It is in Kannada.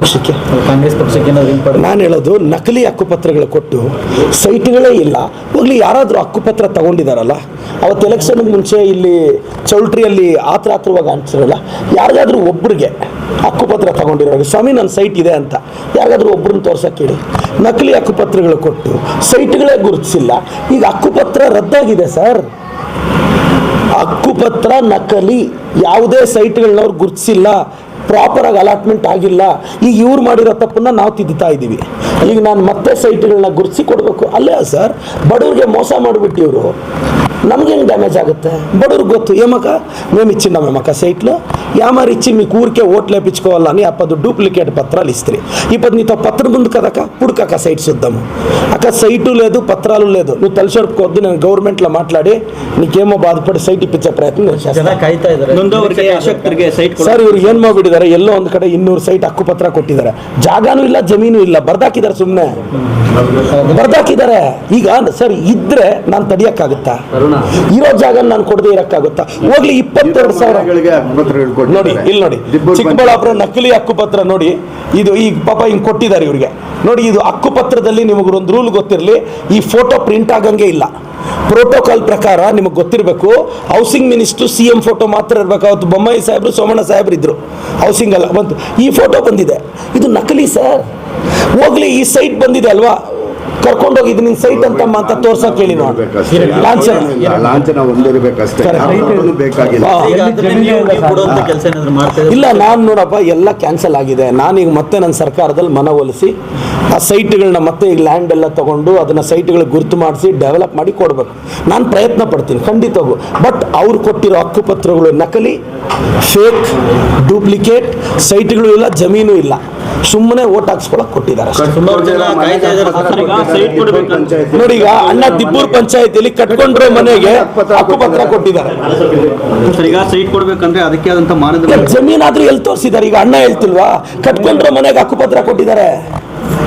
ಪಕ್ಷಕ್ಕೆ ಕಾಂಗ್ರೆಸ್ ಪಕ್ಷಕ್ಕೆ ನಾನು ಹೇಳೋದು, ನಕಲಿ ಹಕ್ಕುಪತ್ರಗಳು ಕೊಟ್ಟು ಸೈಟ್ಗಳೇ ಇಲ್ಲ. ಹೋಗ್ಲಿ, ಯಾರಾದರೂ ಹಕ್ಕುಪತ್ರ ತಗೊಂಡಿದಾರಲ್ಲ, ಅವತ್ತು ಎಲೆಕ್ಷನ್ಗೆ ಮುಂಚೆ ಇಲ್ಲಿ ಚೌಲ್ಟ್ರಿಯಲ್ಲಿ ಆತ್ರ ಆತ್ರವಾಗಿ ಅಂಟಿಸಿರಲ್ಲ ಯಾರಿಗಾದ್ರೂ ಒಬ್ಬರಿಗೆ ಹಕ್ಕುಪತ್ರ ತಗೊಂಡಿರೋ ಸ್ವಾಮಿ ನನ್ನ ಸೈಟ್ ಇದೆ ಅಂತ, ಯಾರಿಗಾದ್ರೂ ಒಬ್ರನ್ನ ತೋರ್ಸಕ್ಕೆ ಹೇಳಿ. ನಕಲಿ ಹಕ್ಕುಪತ್ರಗಳು ಕೊಟ್ಟು ಸೈಟ್ಗಳೇ ಗುರುತಿಸಿಲ್ಲ. ಈಗ ಹಕ್ಕುಪತ್ರ ರದ್ದಾಗಿದೆ ಸರ್. ಹಕ್ಕುಪತ್ರ, ನಕಲಿ ಯಾವುದೇ ಸೈಟ್ಗಳನ್ನವ್ರು ಗುರುತಿಸಿಲ್ಲ. ಪ್ರಾಪರಾಗಿ ಅಲಾಟ್ಮೆಂಟ್ ಆಗಿಲ್ಲ. ಈಗ ಇವ್ರು ಮಾಡಿರೋ ತಪ್ಪನ್ನ ನಾವು ತಿದ್ದುತ್ತಾ ಇದ್ದೀವಿ. ಈಗ ನಾನು ಮತ್ತೆ ಸೈಟ್ಗಳನ್ನ ಗುರ್ಸಿ ಕೊಡಬೇಕು. ಅಲ್ಲೇ ಸರ್, ಬಡವ್ರಿಗೆ ಮೋಸ ಮಾಡಿಬಿಟ್ಟಿವರು. ನಮ್ಗೆ ಹೆಂಗೆ ಡ್ಯಾಮೇಜ್ ಆಗುತ್ತೆ? ಬಡವ್ರಿಗೆ ಗೊತ್ತು. ಏಮಕ್ಕ ಮೇಮ್ ಇಚ್ಚಿ ನಮ್ಮಕ್ಕ ಸೈಟ್ಲು. ಯಾಮಾರ ಇಚ್ಚಿ ಮೀ ಕೂರಿಕೆ ಓಟ್ಲೆ ಪಿಚ್ಕೋವಲ್ಲ ನೀ ಅಪ್ಪದು ಡೂಪ್ಲಿಕೇಟ್ ಪತ್ರ ಅಲ್ಲಿಸ್ತ್ರಿ ಇಪ್ಪದು ನೀ ತ ಪತ್ರ ಮುಂದೆ ಕದಕ ಹುಡ್ಕಕ್ಕ ಸೈಟ್ ಸುದ್ದಮ್ಮ ಅಕ್ಕ ಸೈಟು ಲೇದು ಪತ್ರಲ್ಲೂ ಲೇದು. ನೀವು ತಲ್ಸೋಡ್ಕ ನಾನು ನನಗೆ ಗೌರ್ಮೆಂಟ್ಲ ಮಾತಾಡಿ ನೀಕೇಮೋ ಬಾಧಪಡಿ ಸೈಟ್ ಇಪ್ಪಿಚ್ಚ ಪ್ರಯತ್ನ ಸರ್ ಇವ್ರು ಏನು ಮಾಡ್ಬಿಟ್ಟಿದ್ದಾರೆ ಎಲ್ಲೋ ಒಂದು ಕಡೆ ಇನ್ನೂರು ಸೈಟ್ ಹಕ್ಕು ಪತ್ರ ಕೊಟ್ಟಿದ್ದಾರೆ ಜಾಗನೂ ಇಲ್ಲ ಜಮೀನು ಇಲ್ಲ. ಬರ್ದಾಕಿದ್ದಾರೆ ಸುಮ್ಮನೆ ಬರ್ದಾಕಿದ್ದಾರೆ ಈಗ ಸರ್ ಇದ್ರೆ ನಾನು ತಡಿಯಕ್ಕಾಗುತ್ತಾ? ಇರೋ ಜಾಗ ನಾನು ಕೊಡದೆ ಇರಕ್ಕಾಗುತ್ತಾ? ಹೋಗ್ಲಿ ಇಪ್ಪತ್ತೆರಡು ಸಾವಿರ. ನೋಡಿ ಇಲ್ಲಿ ನೋಡಿ. ಚಿಕ್ಕಬಳ್ಳಾಪುರ ನಕಲಿ ಹಕ್ಕುಪತ್ರ ನೋಡಿ ಇದು ಈ ಪಾಪ ಹಿಂಗೆ ಕೊಟ್ಟಿದ್ದಾರೆ ಇವರಿಗೆ. ನೋಡಿ ಇದು ಹಕ್ಕುಪತ್ರದಲ್ಲಿ ನಿಮಗೆ ಒಂದು ರೂಲ್ ಗೊತ್ತಿರಲಿ ಈ ಫೋಟೋ ಪ್ರಿಂಟ್ ಆಗಂಗೆ ಇಲ್ಲ. ಪ್ರೋಟೋಕಾಲ್ ಪ್ರಕಾರ ನಿಮಗೆ ಗೊತ್ತಿರಬೇಕು housing minister C M photo ಮಾತ್ರ ಇರಬೇಕು. ಅವತ್ತು ಬೊಮ್ಮಾಯಿ ಸಾಹೇಬ್ರು ಸೋಮಣ್ಣ ಸಾಹೇಬ್ರು ಇದ್ರು. ಹೌಸಿಂಗ್ ಅಲ್ಲ ಬಂತು. ಈ ಫೋಟೋ ಬಂದಿದೆ. ಇದು ನಕಲಿ ಸರ್. ಹೋಗ್ಲಿ ಈ ಸೈಟ್ ಬಂದಿದೆ ಅಲ್ವಾ? ಕರ್ಕೊಂಡೋಗಿ ಇದು ನಿನ್ ಸೈಟ್ ಅಂತ ಅಂತ ತೋರ್ಸಕ್ ಹೇಳಿ ನೋಡಿ. ಲಾಂಛನ. ಇಲ್ಲ, ಲಾಂಛನ ಒಂದಿರಬೇಕಷ್ಟೇ ಬೇಕಾಗಿಲ್ಲ. ನಾನು ನೋಡಪ್ಪ ಎಲ್ಲ ಕ್ಯಾನ್ಸಲ್ ಆಗಿದೆ. ನಾನೀಗ ಮತ್ತೆ ನನ್ನ ಸರ್ಕಾರದಲ್ಲಿ ಮನವೊಲಿಸಿ ಆ ಸೈಟ್ಗಳನ್ನ ಮತ್ತೆ ಈಗ ಲ್ಯಾಂಡ್ ಎಲ್ಲ ತಗೊಂಡು ಅದನ್ನ ಸೈಟ್ಗಳಿಗೆ ಗುರುತು ಮಾಡಿಸಿ ಡೆವಲಪ್ ಮಾಡಿ ಕೊಡಬೇಕು. ನಾನು ಪ್ರಯತ್ನ ಪಡ್ತೀನಿ ಖಂಡಿತವಾಗೂ ಬಟ್ ಅವ್ರು ಕೊಟ್ಟಿರೋ ಹಕ್ಕುಪತ್ರಗಳು ನಕಲಿ ಫೇಕ್ ಡೂಪ್ಲಿಕೇಟ್ ಸೈಟ್ಗಳು ಇಲ್ಲ ಜಮೀನು ಇಲ್ಲ. ಸುಮ್ಮನೆ ಓಟ್ ಹಾಕ್ಸ್ಕೊಳಕ್ ಕೊಟ್ಟಿದ್ದಾರೆ ನೋಡಿ ಈಗ ಅಣ್ಣ ದಿಬ್ಬೂರ್ ಪಂಚಾಯತಿಯಲ್ಲಿ ಕಟ್ಕೊಂಡ್ರೆ ಮನೆಗೆ ಹಕ್ಕುಪತ್ರ ಕೊಟ್ಟಿದ್ದಾರೆ. ಜಮೀನಾದ್ರೂ ಎಲ್ಲಿ ತೋರಿಸಿದ್ದಾರೆ? ಈಗ ಅಣ್ಣ ಹೇಳ್ತಿಲ್ವಾ? ಕಟ್ಕೊಂಡ್ರೆ ಮನೆಗೆ ಹಕ್ಕುಪತ್ರ ಕೊಟ್ಟಿದ್ದಾರೆ.